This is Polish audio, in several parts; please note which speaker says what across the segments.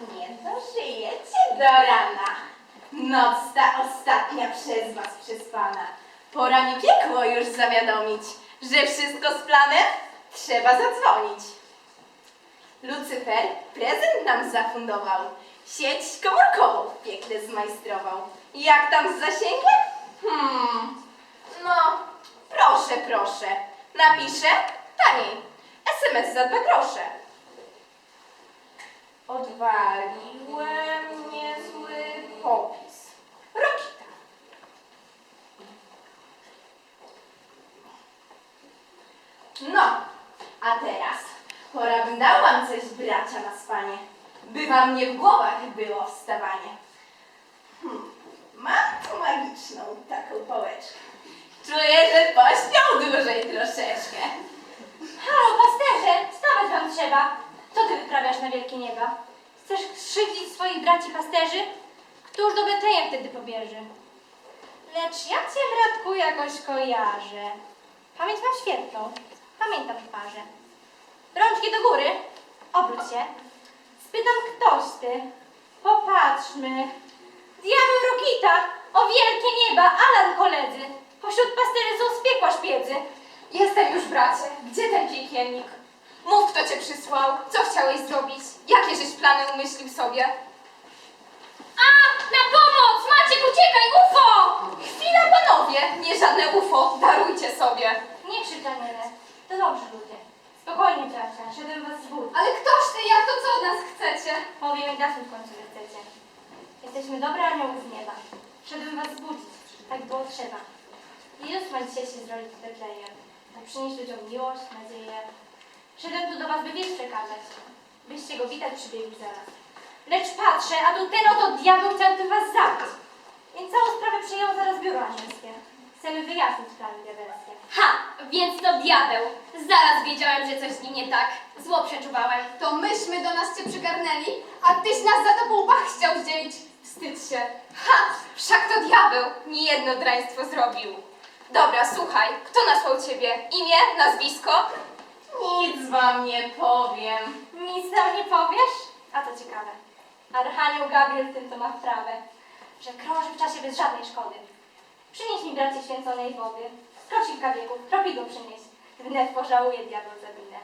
Speaker 1: Nie dożyjecie do rana. Noc ta ostatnia przez was przespana. Pora mi piekło już zawiadomić, że wszystko z planem trzeba zadzwonić. Lucyfer prezent nam zafundował. Sieć komórkową w piekle zmajstrował. Jak tam z zasięgiem? Hmm, no, proszę, proszę. Napiszę taniej. SMS za dwa grosze. Odwaliłem niezły popis. Rokita. No, a teraz pora bym dał wam coś bracia na spanie, by wam nie w głowach było wstawanie. Hmm, mam tu magiczną taką pałeczkę. Czuję, że pośpią dłużej troszeczkę.
Speaker 2: Halo, pasterze, wstawać wam trzeba. Co ty wyprawiasz na wielkie nieba? Chcesz krzywdzić swoich braci pasterzy? Któż do Betlejem wtedy pobierze? Lecz ja cię, bratku, jakoś kojarzę. Pamięć mam świetną. Pamiętam twarze. Rączki do góry. Obróć się. Spytam, ktoś ty. Popatrzmy. Diabeł Rokita! O wielkie nieba, Alan koledzy! Pośród pasterzy są z piekła szpiedzy.
Speaker 3: Jestem już, bracie. Gdzie ten piekielnik? Mów, kto cię przysłał. Co chciałeś zrobić? Jakie żeś plany umyślił sobie? A! Na pomoc! Maciek, uciekaj! UFO! Chwila, panowie! Nie żadne UFO. Darujcie sobie.
Speaker 2: Nie krzycz, Daniele. To dobrze, ludzie. Spokojnie, bracia. Szedłem was zbudzić.
Speaker 3: Ale ktoś ty? Jak to co od nas chcecie?
Speaker 2: Powiem i dasem w końcu, że chcecie. Jesteśmy dobre anioły z nieba. Szedłem was zbudzić. Tak było trzeba. Jezus ma dzisiaj się zrodzić w Betlejem. Tak przynieść ludziom miłość, nadzieję. Szedłem tu do was, by wieść przekazać. Byście go witać przybiegli zaraz. Lecz patrzę, a tu ten oto diabeł chciał tu was zabić. Więc całą sprawę przyjęło zaraz biuro anielskie. Chcemy wyjaśnić plany diabelskie.
Speaker 4: Ha! Więc to diabeł. Zaraz wiedziałem, że coś z nim nie tak. Zło przeczuwałem.
Speaker 3: To myśmy do nas cię przygarnęli, a tyś nas za to po łbach chciał zdzielić. Wstydź się. Ha! Wszak to diabeł niejedno draństwo zrobił. Dobra, słuchaj, kto nasłał ciebie? Imię, nazwisko?
Speaker 1: Nic wam nie powiem.
Speaker 2: Nic nam nie powiesz? A to ciekawe. Archanioł Gabriel w tym to ma wprawę, że krąży w czasie bez żadnej szkody. Przynieś mi bracie święconej wody, skroć kilka wieków, kropidło przynieś. Wnet pożałuje diabeł za winę.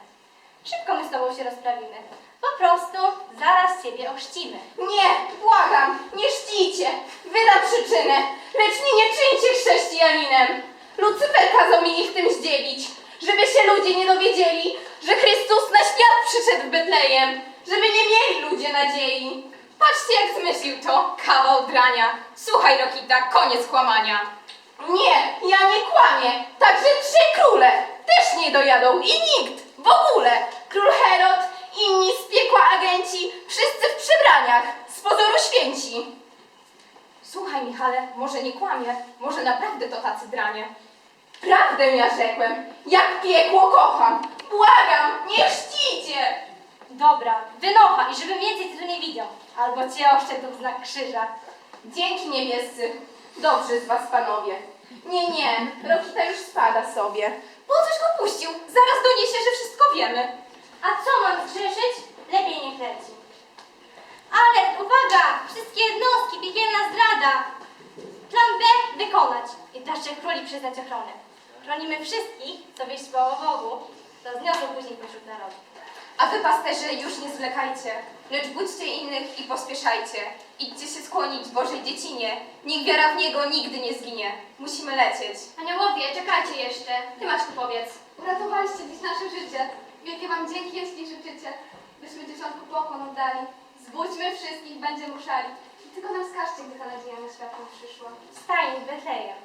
Speaker 2: Szybko my z tobą się rozprawimy. Po prostu zaraz ciebie ochrzcimy.
Speaker 1: Nie, błagam, nie czcijcie. Wydam przyczynę, lecz nie czyńcie chrześcijaninem. Lucyfer kazał mi ich tym zdzielić, ludzie nie dowiedzieli, że Chrystus na świat przyszedł w Betlejem, żeby nie mieli ludzie nadziei.
Speaker 3: Patrzcie, jak zmyślił to. Kawał drania. Słuchaj, Rokita, koniec kłamania.
Speaker 1: Nie, ja nie kłamię. Także trzej króle też nie dojadą i nikt w ogóle. Król Herod, inni z piekła agenci, wszyscy w przebraniach, z pozoru święci.
Speaker 3: Słuchaj, Michale, może nie kłamie, może naprawdę to tacy dranie.
Speaker 1: Prawdę ja rzekłem, jak piekło kocham. Błagam, nie chrzcicie.
Speaker 2: Dobra, wynocha i żebym więcej ty tu nie widział. Albo cię oszczędzą znak krzyża.
Speaker 1: Dzięki niebiescy. Dobrze z was panowie. Nie, nie, Rokita już spada sobie.
Speaker 3: Po coś go puścił? Zaraz doniesie, że wszystko wiemy.
Speaker 2: A co mam zgrzeszyć? Lepiej nie leci. Ale uwaga! Wszystkie jednostki, piekielna zdrada! Plan B wykonać i daszczek króli przyznać ochronę. Chronimy wszystkich, co wieść po Bogu, to zniosą później pośród narodu.
Speaker 3: A wy, pasterze, już nie zwlekajcie, lecz budźcie innych i pospieszajcie. Idźcie się skłonić Bożej dziecinie. Niech wiara w Niego nigdy nie zginie. Musimy lecieć.
Speaker 4: Aniołowie, czekajcie jeszcze. Ty masz tu powiedz.
Speaker 5: Uratowaliście dziś nasze życie. Wielkie wam dzięki, jeśli życzycie, byśmy dzieciątku pokłon oddali. Zbudźmy wszystkich, będziemy ruszali. Tylko nam wskażcie, gdy ta nadzieja na światło przyszła.
Speaker 2: Stajni w Betlejem.